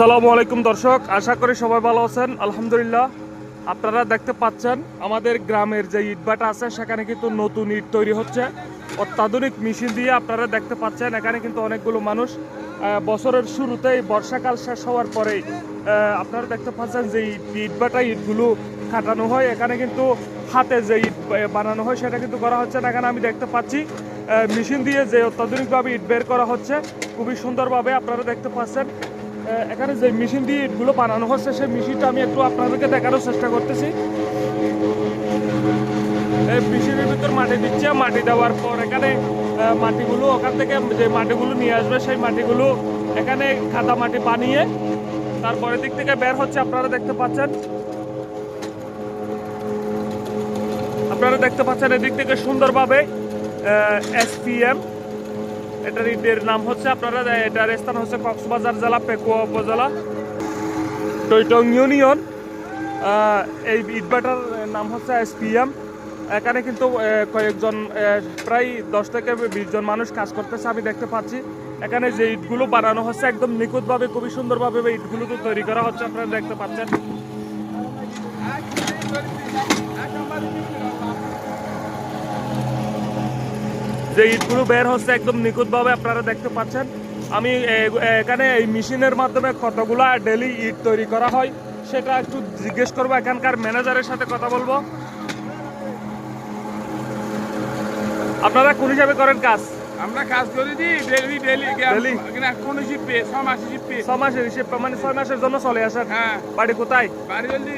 আসসালামু আলাইকুম দর্শক, আশা করি সবাই ভালো আছেন। আলহামদুলিল্লাহ, আপনারা দেখতে পাচ্ছেন, আমাদের গ্রামের যে ইটভাটা আছে, সেখানে কিন্তু নতুন ইট তৈরি হচ্ছে। অত্যাধুনিক মেশিন দিয়ে আপনারা দেখতে পাচ্ছেন, এখানে কিন্তু অনেকগুলো মানুষ বছরের শুরুতেই বর্ষাকাল শেষ হওয়ার পরেই আপনারা দেখতে পাচ্ছেন যে ইট ইটভাটা ইটগুলো কাটানো হয়। এখানে কিন্তু হাতে যে ইট বানানো হয়, সেটা কিন্তু করা হচ্ছে না। এখানে আমি দেখতে পাচ্ছি মেশিন দিয়ে যে অত্যাধুনিকভাবে ইট বের করা হচ্ছে, খুবই সুন্দরভাবে আপনারা দেখতে পাচ্ছেন। এখানে যে মেশিন দিয়ে ইটগুলো বানানো হচ্ছে, সেই মেশিনটা আমি একটু আপনাদেরকে দেখানোর চেষ্টা করতেছি। এই মেশিনের ভিতর মাটি দিচ্ছে, মাটি দেওয়ার পর এখানে মাটিগুলো ওখান থেকে যে মাটিগুলো নিয়ে আসবে, সেই মাটিগুলো এখানে খাদা মাটি বানিয়ে তারপরে দিক থেকে বের হচ্ছে, আপনারা দেখতে পাচ্ছেন। আপনারা দেখতে পাচ্ছেন এদিক থেকে সুন্দরভাবে এসপিএম এটার ইটের নাম হচ্ছে আপনারা এটার স্থান হচ্ছে কক্সবাজার জেলা, পেকুয়া উপজেলা। টৈটং ইউনিয়ন এই ইটভাটার নাম হচ্ছে এসপিএম। এখানে কিন্তু কয়েকজন প্রায় দশ থেকে বিশ জন মানুষ কাজ করতেছে, আমি দেখতে পাচ্ছি। এখানে যে ইটগুলো বানানো হচ্ছে, একদম নিখুঁতভাবে, খুবই সুন্দরভাবে ইটগুলো তো তৈরি করা হচ্ছে, আপনারা দেখতে পাচ্ছেন। যে ইটগুলো বের হচ্ছে একদম নিখুঁতভাবে আপনারা দেখতে পাচ্ছেন। আমি এখানে এই মেশিনের মাধ্যমে কতগুলা ডেলি ইট তৈরি করা হয় সেটা একটু জিজ্ঞেস করব। এখানকার ম্যানেজারের সাথে কথা বলব। আপনারা কোন হিসাবে করেন কাজ? আমরা কাজ করি দি ডেলি ডেলি Daily? কোন শিপে ছ মাসে শিপে ছ মাসের হিসেব মানে ছয় মাসের জন্য চলে আসেন? হ্যাঁ। বাড়ি কোথায়? বাড়ি জলদি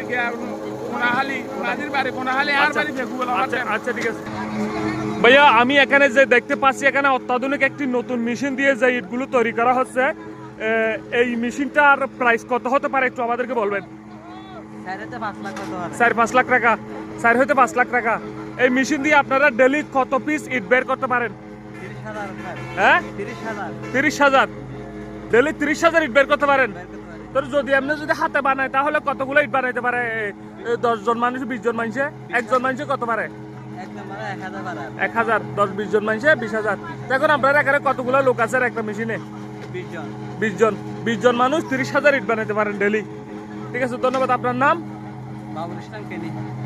কোনাহালি নাজির বাড়ি কোনাহালি আর আচ্ছা। বাড়ি আচ্ছা আচ্ছা ঠিক আছে। ভাইয়া আমি এখানে যে দেখতে পাচ্ছি এখানে অত্যাধুনিক একটি নতুন মেশিন দিয়ে যে ইটগুলো তৈরি করা হচ্ছে এই মেশিনটার প্রাইস কত হতে পারে একটু আমাদেরকে বলবেন? চার পাঁচ লাখ টাকা। চার হইতে পাঁচ লাখ টাকা। এই মেশিন দিয়ে আপনারা ডেলি কত পিস ইট বের করতে পারেন? তিরিশ হাজার স্যার। হ্যাঁ? তিরিশ হাজার। ডেলি তিরিশ হাজার ইট বের করতে পারেন? তোর যদি আপনি যদি হাতে বানায় তাহলে কতগুলো ইট বানাইতে পারে? দশ জন মানুষ বিশ জন মানুষে? একজন মানুষে কত পারে? এক হাজার দশ বিশ জন মানুষে বিশ হাজার। দেখুন আপনার এখানে কতগুলো লোক আছে একটা মেশিনে? বিশ জন। বিশ জন। মানুষ তিরিশ হাজার ইট বানাইতে পারেন ডেলি। ঠিক আছে ধন্যবাদ। আপনার নাম?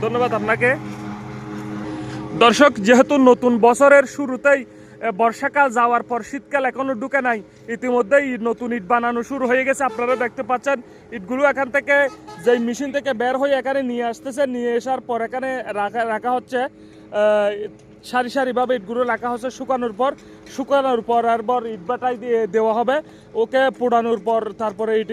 ধন্যবাদ আপনাকে। দর্শক যেহেতু নতুন বছরের শুরুতেই বর্ষাকাল যাওয়ার পর শীতকাল এখনও ঢুকে নাই ইতিমধ্যেই নতুন ইট বানানো শুরু হয়ে গেছে। আপনারা দেখতে পাচ্ছেন ইটগুলো এখান থেকে যে মেশিন থেকে বের হয়ে এখানে নিয়ে আসতেছে নিয়ে আসার পর এখানে রাখা রাখা হচ্ছে সারি সারিভাবে ইটগুলো রাখা হচ্ছে শুকানোর পর শুকানোর পর আর পর ইট বাটাই দিয়ে দেওয়া হবে। ওকে পোড়ানোর পর তারপরে ইট